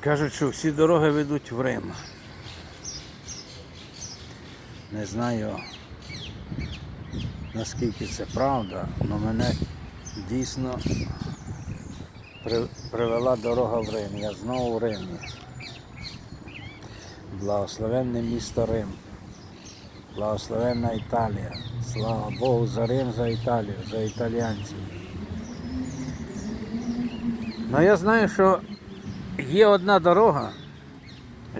Кажуть, що всі дороги ведуть в Рим. Не знаю, наскільки це правда, але мене дійсно привела дорога в Рим. Я знову в Римі. Благословенне місто Рим. Благословенна Італія. Слава Богу за Рим, за Італію, за італіянців. Ну я знаю, що є одна дорога,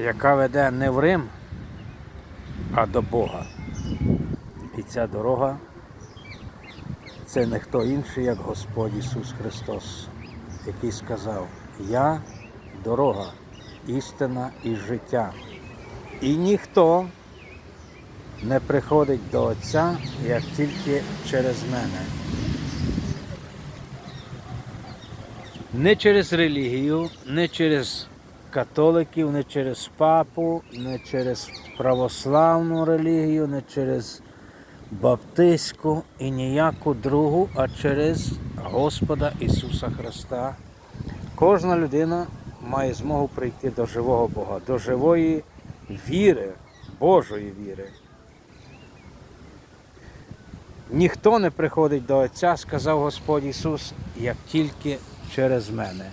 яка веде не в Рим, а до Бога. І ця дорога це не хто інший, як Господь Ісус Христос, який сказав, Я дорога, істина і життя. І ніхто не приходить до Отця, як тільки через мене. Не через релігію, не через католиків, не через папу, не через православну релігію, не через баптистську і ніяку другу, а через Господа Ісуса Христа. Кожна людина має змогу прийти до живого Бога, до живої віри, Божої віри. Ніхто не приходить до Отця, сказав Господь Ісус, як тільки через мене.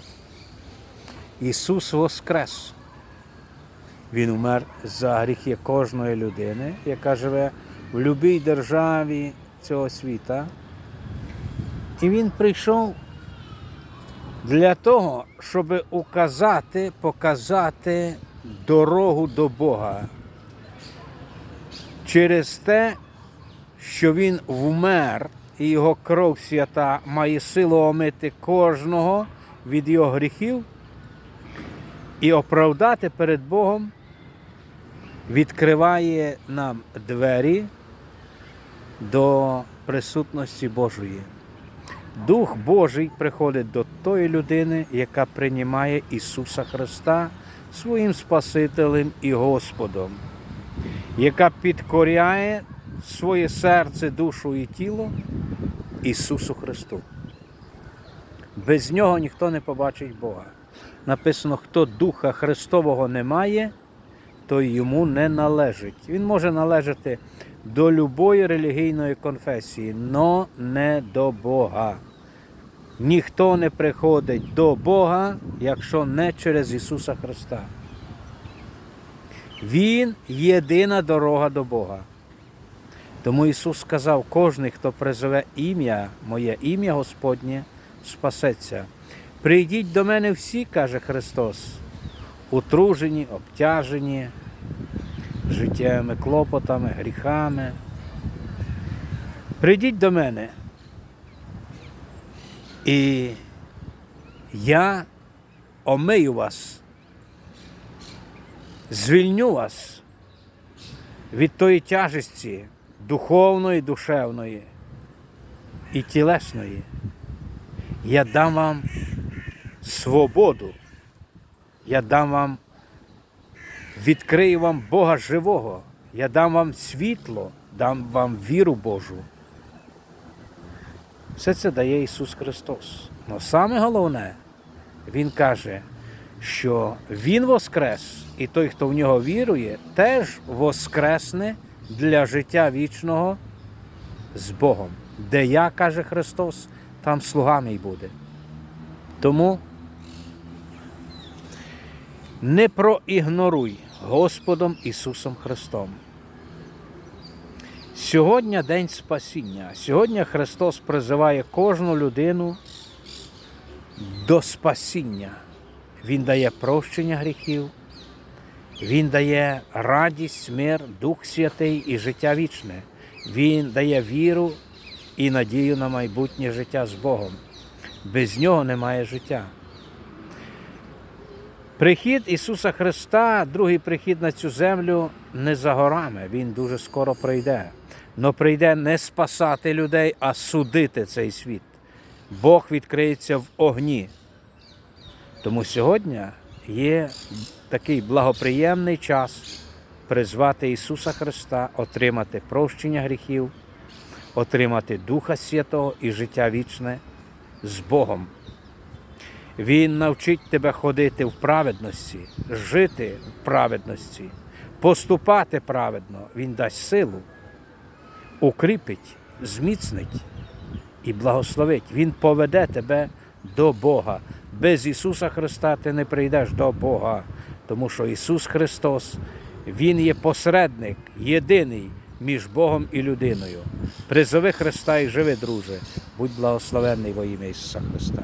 Ісус Воскрес. Він умер за гріхи кожної людини, яка живе в будь-якій державі цього світа. І Він прийшов для того, щоб указати, показати дорогу до Бога. Через те, що він вмер, і його кров свята має силу омити кожного від його гріхів і оправдати перед Богом, відкриває нам двері до присутності Божої. Дух Божий приходить до тої людини, яка приймає Ісуса Христа своїм Спасителем і Господом, яка підкоряє своє серце, душу і тіло Ісусу Христу. Без нього ніхто не побачить Бога. Написано, хто Духа Христового не має, то йому не належить. Він може належати до любої релігійної конфесії, но не до Бога. Ніхто не приходить до Бога, якщо не через Ісуса Христа. Він єдина дорога до Бога. Тому Ісус сказав, кожний, хто призове ім'я, моє ім'я Господнє, спасеться. Прийдіть до мене всі, каже Христос, утружені, обтяжені життєвими клопотами, гріхами. Прийдіть до мене. І я омию вас, звільню вас від тої тяжесті духовної, душевної і тілесної. Я дам вам свободу. Я дам вам, відкрию вам Бога живого. Я дам вам світло, дам вам віру Божу. Все це дає Ісус Христос. Але саме головне, Він каже, що Він воскрес, і той, хто в нього вірує, теж воскресне для життя вічного з Богом. Де я, каже Христос, там слуга мій буде. Тому не проігноруй Господом Ісусом Христом. Сьогодні День Спасіння. Сьогодні Христос призиває кожну людину до спасіння. Він дає прощення гріхів, Він дає радість, мир, Дух Святий і життя вічне. Він дає віру і надію на майбутнє життя з Богом. Без нього немає життя. Прихід Ісуса Христа, другий прихід на цю землю не за горами. Він дуже скоро прийде. Но прийде не спасати людей, а судити цей світ. Бог відкриється в огні. Тому сьогодні є такий благоприємний час призвати Ісуса Христа, отримати прощення гріхів, отримати Духа Святого і життя вічне з Богом. Він навчить тебе ходити в праведності, жити в праведності, поступати праведно. Він дасть силу, укріпить, зміцнить і благословить. Він поведе тебе до Бога. Без Ісуса Христа ти не прийдеш до Бога, тому що Ісус Христос, Він є посередник, єдиний між Богом і людиною. Призови Христа і живи, друже. Будь благословенний во ім'я Ісуса Христа.